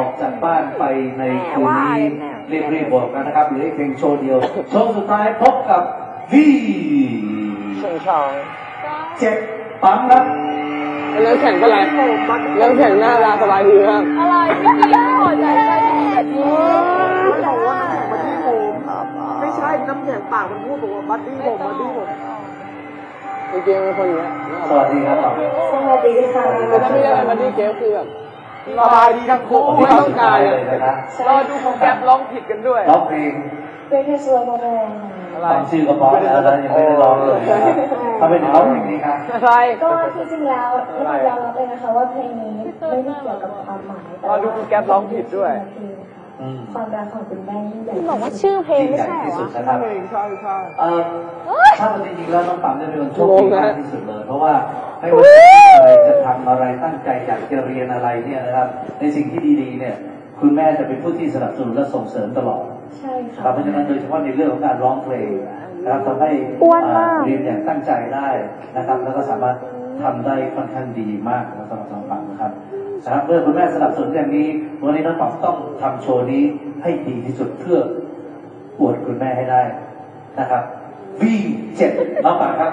อกจากบ้านไปในคืนนี้รีบๆบอกกันนะครับเหลืออีกเพลงโชว์เดียว โชว์สุดท้ายพบกับวีเชิงชองเจ็ดปั๊มครับเรื่องแข่งก็ไรเรื่องแข่งหน้าราสบายดีครับอะไรไม่มีพอใจใจแบบนี้มันบอกว่าบัดดี้ผมไม่ใช่น้ำแข็งปากมันพูดบอกว่าบัดดี้ผมบัดดี้ผมในเกมเป็นคนอย่างเงี้ยสวัสดีครับสวัสดีค่ะแต่ถ้าไม่ได้มาที่เกมคือแบบ สบายดีทั้งคู่ไม่ต้องการเลยนะครับรอดูของแก๊ปร้องผิดกันด้วยร้องเพลงเป็นแค่ส่วนโมโนอะไรฟังชื่อก็เพราะแล้วแล้วยังไม่ได้ร้องเลยนะครับถ้าเป็นร้องเพลงนี้ครับอะไรก็ที่จริงแล้วไม่ยอมรับเลยนะคะว่าเพลงนี้ไม่ได้เกี่ยวกับความหมายรอดูคุณแก๊ปร้องผิดด้วยอืม ความรักของคุณแม่ยิ่งใหญ่บอกว่าชื่อเพลงยิ่งไม่ใหญ่ใช่เหรที่อสุดวะนะครับเพลงใช่ใช่เอ่อถ้ามันจริงๆแล้วน้องปั๊มจะเป็นคนโชคดีมากที่สุดเลย เพราะว่าไม่ว่าอะไรจะทำอะไรตั้งใจอยากจะเรียนอะไรเนี่ยนะครับในสิ่งที่ดีๆเนี่ย คุณแม่จะเป็นผู้ที่สนับสนุนและส่งเสริมตลอดใช่ค่ะครับเพราะฉะนั้นโดยเฉพาะในเรื่องของการร้องเพลงนะครับทำให้อ้วนมากเรียนอย่างตั้งใจได้นะครับ แล้วก็สามารถ ทำได้ค่อนข้างดีมากสำหรับน้องปั๊มนะครับนะครับเมื่อคุณแม่สนับสนุนอย่างนี้วันนี้น้องปั๊มต้องทำโชว์นี้ให้ดีที่สุดเพื่ออวดคุณแม่ให้ได้นะครับ V7 น้องปั๊มครับ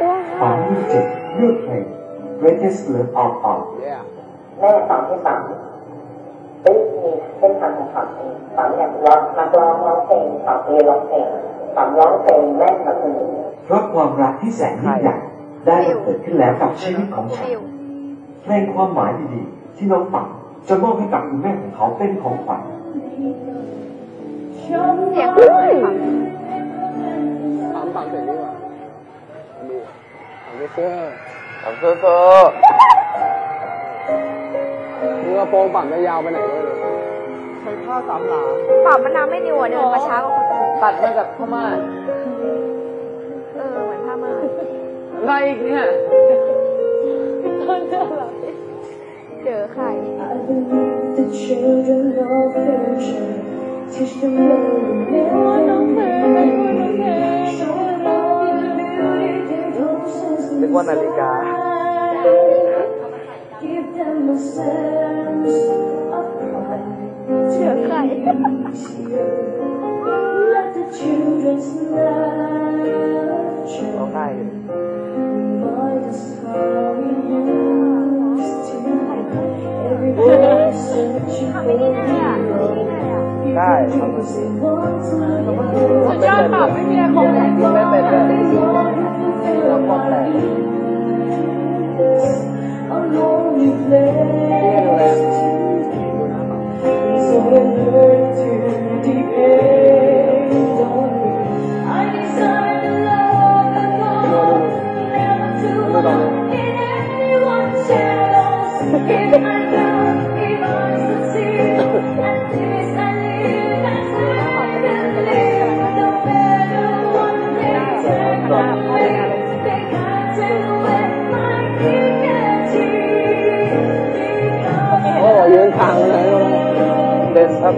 อ้วนฝัมานกที่เจ็ดเลือกเพลง Greatest Love of All เนี่ยแม่ฝันที่ฝันเอ้ยมีเส้นทางของฝันเองฝันอยากร้องนักร้องร้องเพลงฝันเรียนร้องเพลงฝันร้องเพลงแม่สนับสนุน เพราะความรักที่แสนยิ่งใหญ่ได้บังเกิดขึ้นแล้วกับชีวิตของฉันเพลงความหมายดีๆ ที่น้องฝันจะมอบให้กับคุณแม่ของเขาเป็นของขวัญเสียงไม่เหมือนค่ะถามฝั่งเสร็จดีกว่าดีถามเสื้อทำเซ่อมึงกระโปรงฝั่งจะยาวไปไหนไม่รู้ใช้ผ้าสามหลาปากมันน้ำไม่นิวอะเดินมาช้ากว่าคนอื่นตัดมาจากพม่า อะไรอีกเนี่ยเจอใคร I believe the children of future teach them love and living. Show them all the beauty they don't sense นึกว่านาฬิกา Give them a sense of pride. เจอใคร ได้ครับสุดยอดค่ะไม่มีอะไรคงเลยไม่เป็นเลยแล้วก็แต่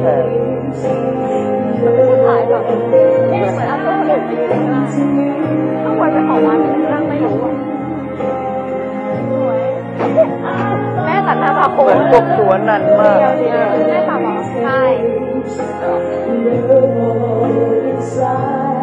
เด่นพระแผ่ถ่ายแบบนี่เหมือนอาตัวคนอื่นไปยืนข้างข้างบนเป็นของวัดนั่งไม่รู้อะสวยแม่ตัดหน้าผากโค้เหมือนงกบสวนนันมากแม่ตัดหรอใช่ inside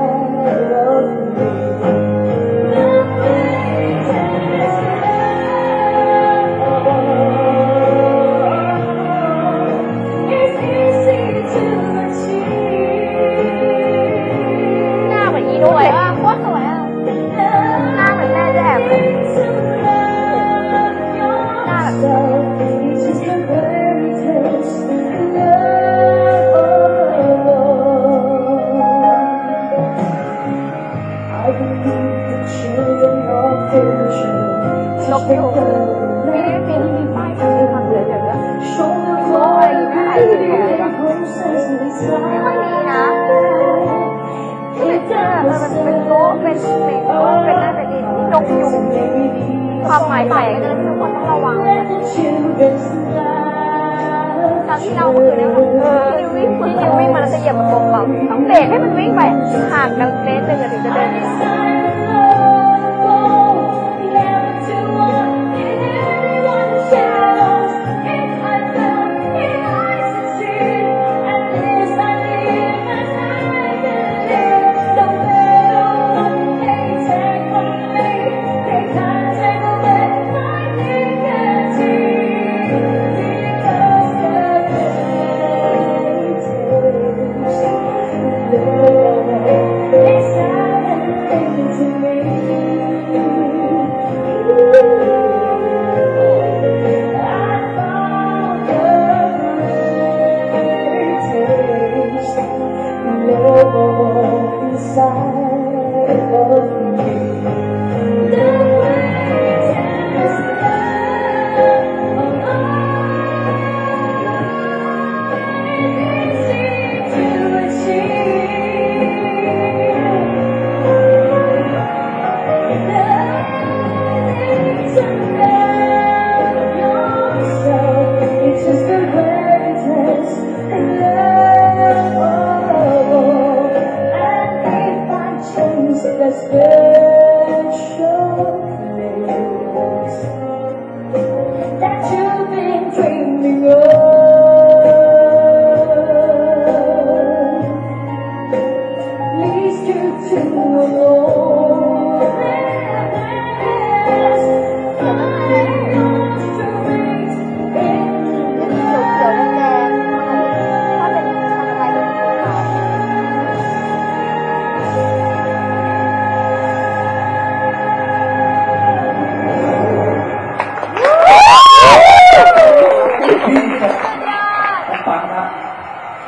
ะเป็นน่าจะดีที่นกยูงความหมายแฝงนะทุกคนต้องระวัง Let the children's ตอนที่เราเมื่อคืนเนี่ยเออที่วิ่งที่นิววิ่งมาแล้วจะเหยียบมันตร ต้องเบรกให้มันวิ่งไปห่างกันเมตรหนึ่งถึงจะเดิน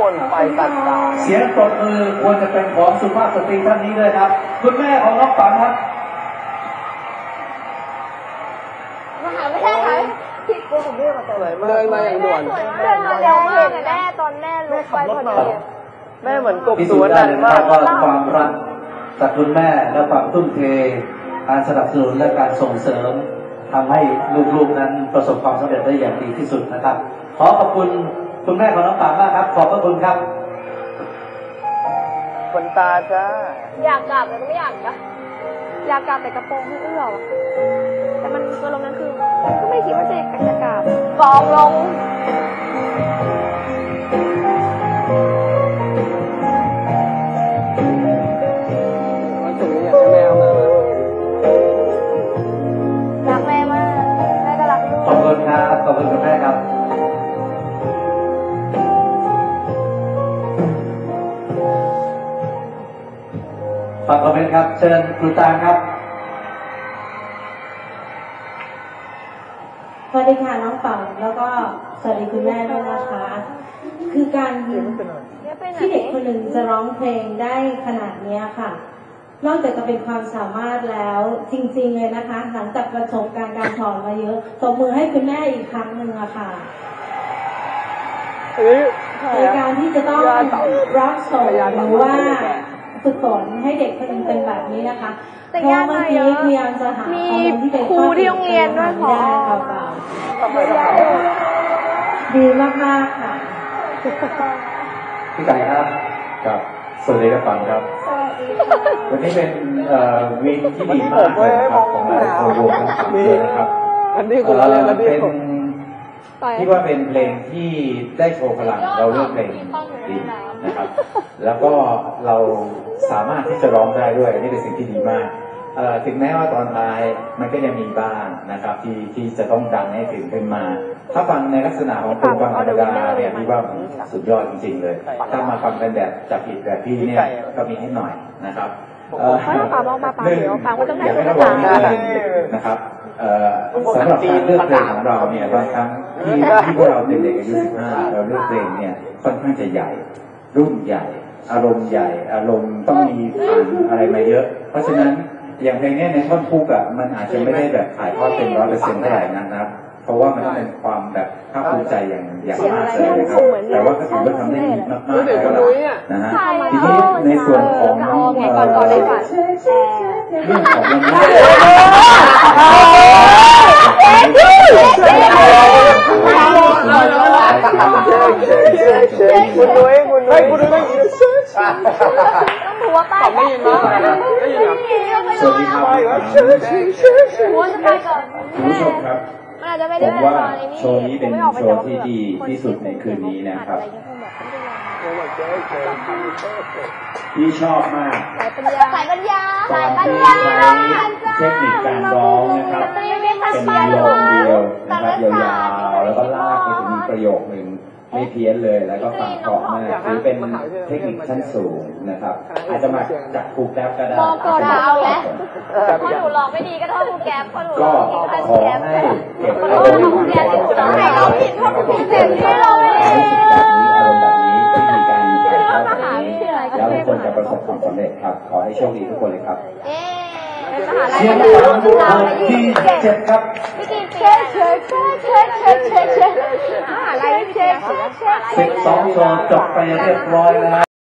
สัตว์ตาเสียงปรบมือควรจะเป็นของสุภาพสตรีท่านนี้ด้วยครับ คุณแม่ของน้องปังครับมาหาไม่ได้ค่ะที่กูผมเรียกมาแต่ไหนมาเดินมาอย่างด่วนเดินมาเร็วมากเลยแม่ตอนแม่ลุกไปพอดีแม่เหมือนกบพิสสูวจนน์ได้ดันเลยมานะคกรับว่าความรักจากคุณแม่และความทุ่มเทการสนับสนุนและการส่งเสริมทำให้ลูกๆนั้นประสบความสำเร็จได้อย่างดีที่สุดนะครับ ขอขอบคุณ คุณแม่ของน้องปังมากครับ ขอบพระคุณครับคนตาจ้าอยากกลับแต่ไม่อยากนะอยากกลับแต่กระโปรงไม่เอื้อว่ะแต่มันตัวลงนั้นคือก็ไม่คิดว่าจะจะกลับกองลง เมนต์ครับ เชิญคุณตางครับสวัสดีค่ะน้องเป่าแล้วก็สวัสดีคุณแม่ด้วยนะคะ คือการยืนเดี๋ยวไปไหนที่เด็กคนหนึ่งจะร้องเพลงได้ขนาดเนี้ยค่ะ นอกจากจะเป็นความสามารถแล้วจริง ๆเลยนะคะ หลังจากประสบการณ์การสอนมาเยอะตบมือให้คุณแม่อีกครั้งหนึ่งอะค่ะเฮ้ยใช่ในอะการที่จะต้องรับส่งหรือว่า ฝึกฝนให้เด็กคนหนึ่งเป็นแบบนี้นะคะแต่เพราะยากเมื่อมากกี้เยอะพยายามจะหามีข้อมูลที่เป็นครูที่โรงเรียนด้วยขอไม่ได้เปล่าๆทำไมทำไมดีมากๆค่ะพี่ไก่ครับครับสวัสดีครับปังครับสวัสดีวันนี้เป็นเอ่อวีคที่ดีมากเลยนะครับของหลายคนรวมทั้งปังด้วยนะครับอันนี้คุณเล่นอันนี้เป็นผมต่อย ที่ว่าเป็นเพลงที่ได้โชว์พลังเราเลือกเพลงดีนะครับ แล้วก็เราสามารถที่จะร้องได้ด้วยอันนี้เป็นสิ่งที่ดีมากเอ่อถึงแม้ว่าตอนท้ายมันก็ยังมีบ้างนะครับที่ที่จะต้องดังให้ถึงขึ้นมา ถ้าฟังในลักษณะของเพลงฟังธรรมดาเนี่ยพี่ว่าสุดยอดจริง ๆ เลย ถ้ามาฟังเป็นแบบจับผิดแบบพี่เนี่ยก็มีนิดหน่อยนะครับเอ่อเพราะว่าปาบอกมาปาหนึ่งเดี๋ยวปาก็ต้องอได้ยากภาให้ษาระวังนิดนึงนะครับเอ่อ สำหรับการเลือกเพลงของเราเนี่ยบางครั้งที่ที่พวกเราเป็นเด็กอายุ15เราเลือกเพลงเนี่ยค่อนข้างจะใหญ่ รุ่นใหญ่ อารมณ์ใหญ่ อารมณ์ต้องมีผ่านอะไรมาเยอะ เพราะฉะนั้นอย่างเพลงเนี้ยในท่อนฮุกอะมันอาจจะไม่ได้แบบถ่ายทอดเต็มร้อยเปอร์เซ็นต์เท่าไหร่นะครับเพราะว่ามันต้องเป็นความแบบภาคภูมิใจอย่างอย่างมากเลยนะครับแต่ว่าก็ถือว่าทำได้ดีมากๆรู้สึกแล้วคุณล่ะนุ้ยอะนะฮะทีนี้ในส่วนของออมไงก่อนก่อนได้ฝัน เรื่องของวันคุณนุ้ยคุณนุ้ยคุณนุ้ยต้องดูว่าป้ายได้ยินไหมได้ยินเหรอสวัสดีครับหัวจะไปก่อนคุณผู้ชมครับผมว่าโชว์นี้เป็นโชว์ที่ดีที่สุดในคืนนี้นะครับ พี่ชอบมากสายปัญญาสายปัญญาตอนที่ใช้เทคนิคการร้องนะครับเป็นประโยคเดียวนะครับยาวๆแล้วก็ลากไปถึงประโยคหนึ่งไม่เพี้ยนเลยแล้วก็ฟังเพราะมากถือเป็นเทคนิคชั้นสูงนะครับ อาจจะมาจากครูแกร็บก็ได้บอกก่อนเราแล้วพอหนูร้องไม่ดีก็โทษครูแก๊ปพอหนูก็ร้องผิดขอแก๊ปให้เก็บขออาโทรษมณ์ครูแก๊ปต้องให้เราผิดเพราะครูผิดเสร็จที่ ให้โชคดีทุกคนเลยครับเอ๊เป็นมหาลัยเชียร์ก็ปัได้งลูกเราคนไปยี่ที่เจ็ดเจ็ดครับพี่กีเช็คเชฟเชฟเชฟเชฟเช็คเช็คมหาลัยเชฟเชฟเช็คสิบสองโซนจบไปเรียบร้อยแล้ว